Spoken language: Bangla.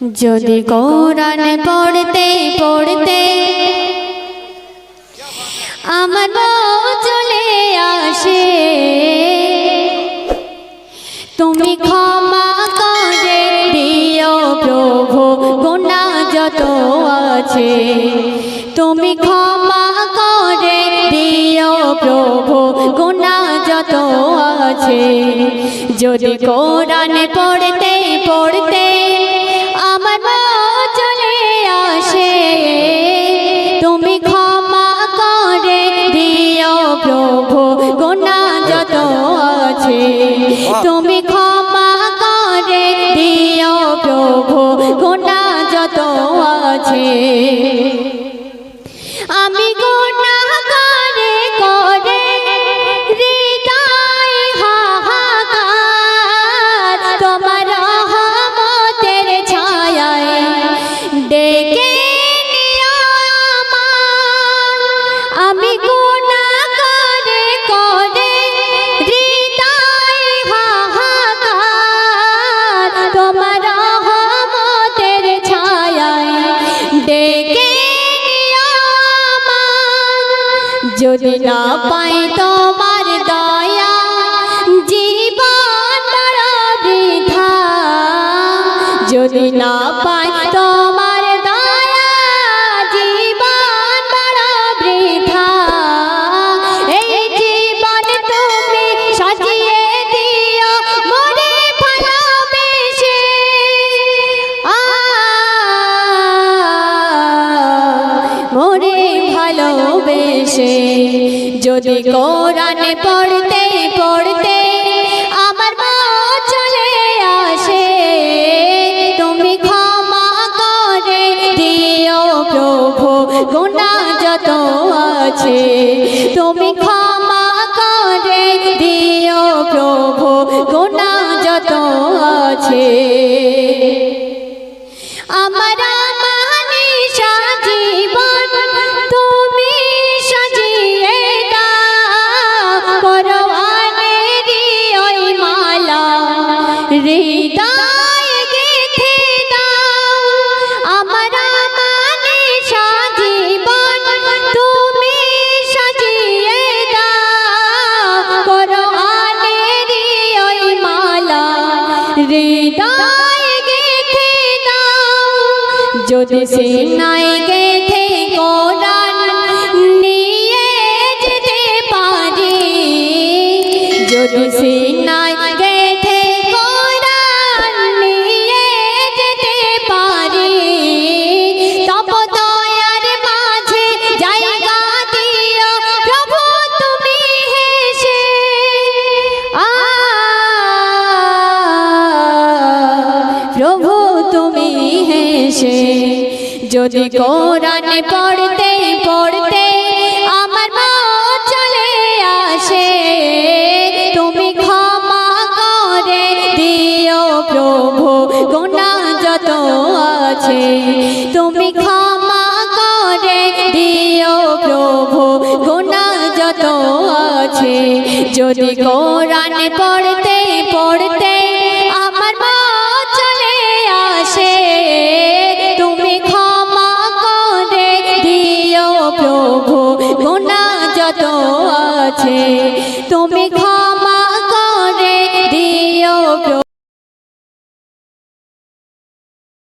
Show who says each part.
Speaker 1: যদি কোরআন পড়তে পড়তে আমার চলে আসে। তুমি ক্ষমা করে দিও প্রভু গুণা যত আছে। তুমি ক্ষমা করে দিও প্রভু গুণা যত আছে। যদি কোরআন পড়তে পড়তে তুমি ক্ষমা করে দিও প্রভু গোটা যত আছে। যদি না পাই তোমার দয়া জীবন যদি না পাই তোমার ভালোবেসে যদি কোরআন পড়তে পড়তে আমার মা চলে আসে, তুমি ক্ষমা করে দিও প্রভু গুণা যত আছে, তুমি ক্ষমা করে দিও প্রভু গুণা যত আছে। আমার যদি সিনাই গেথে কোরআন নিয়ে হেসে যদি কোরআন পড়তে পড়তে আমার মা চলে আসে, তুমি ক্ষমা করে দিও প্রভু গুণা যত আছে। তুমি ক্ষমা করে দিও প্রভু গুণা যত আছে। যদি কোরআন পড়তে পড়তে তুমি ক্ষমা করে দিও